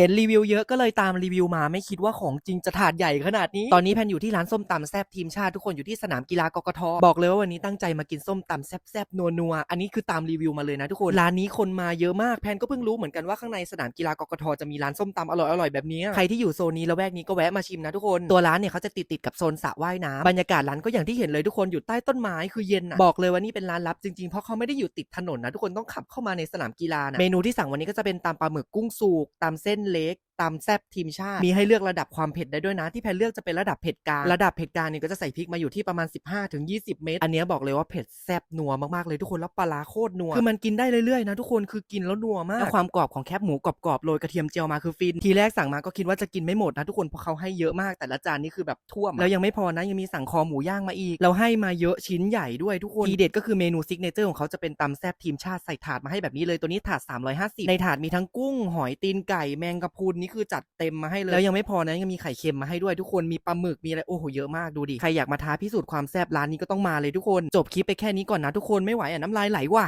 เห็นรีวิวเยอะก็เลยตามรีวิวมาไม่คิดว่าของจริงจะถาดใหญ่ขนาดนี้ ตอนนี้แพนอยู่ที่ร้านส้มตำแซบทีมชาติทุกคนอยู่ที่สนามกีฬากกทบอกเลยว่าวันนี้ตั้งใจมากินส้มตำแซบๆนัวๆอันนี้คือตามรีวิวมาเลยนะทุกคนร้านนี้คนมาเยอะมากแพนก็เพิ่งรู้เหมือนกันว่าข้างในสนามกีฬากกทจะมีร้านส้มตำอร่อยๆแบบนี้ใครที่อยู่โซนนี้ละแวกนี้ก็แวะมาชิมนะทุกคนตัวร้านเนี่ยเขาจะติดติดกับโซนสระว่ายน้ำบรรยากาศร้านก็อย่างที่เห็นเลยทุกคนอยู่ใต้ต้นไม้คือเย็นอะบอกเลยว่านี่เป็นร้านลับจริงๆเพราะเขาไม่ได้อยู่ติดถนนนะทุกคนต้องขับเข้ามาในสนามกีฬานะเมนูที่สั่งวันนี้ก็จะเป็นตำปลาหมึกกุ้งสุกตำเส้นเล็ก ตำแซบทีมชาติ มีให้เลือกระดับความเผ็ดได้ด้วยนะ ที่แพนเลือกจะเป็นระดับเผ็ดกลาง ระดับเผ็ดกลางเนี่ยก็จะใส่พริกมาอยู่ที่ประมาณ 15-20 เม็ด อันเนี้ยบอกเลยว่าเผ็ดแซบนัวมากๆเลยทุกคน แล้วปลาร้าโคตรนัว คือมันกินได้เรื่อยๆนะทุกคน คือกินแล้วนัวมากแล้วความกรอบของแคบหมูกรอบๆโรยกระเทียมเจียวมาคือฟิน ทีแรกสั่งมาก็คิดว่าจะกินไม่หมดนะทุกคน เพราะเขาให้เยอะมาก แต่ละจานนี่คือแบบท่วมอะแล้วยังไม่พอนะ ยังมีสั่งคอหมูย่างมาอีก เราให้มาเยอะชิ้นใหญ่ด้วยทุกคน ทีเด็ดก็คือเมนูซิกเนเจอร์ของเขาจะเป็นตำแซบทีมชาติใส่ถาดมาให้แบบนี้เลย ตัวนี้ถาด 350 ในถาดมีทั้งกุ้งหอยตีนไก่แมงกะพรุนนี่คือจัดเต็มมาให้เลย แล้วยังไม่พอนะยังมีไข่เค็มมาให้ด้วยทุกคนมีปลาหมึกมีอะไรโอ้โหเยอะมากดูดิใครอยากมาท้าพิสูจน์ความแซ่บร้านนี้ก็ต้องมาเลยทุกคนจบคลิปไปแค่นี้ก่อนนะทุกคนไม่ไหวอะน้ำลายไหลว่ะ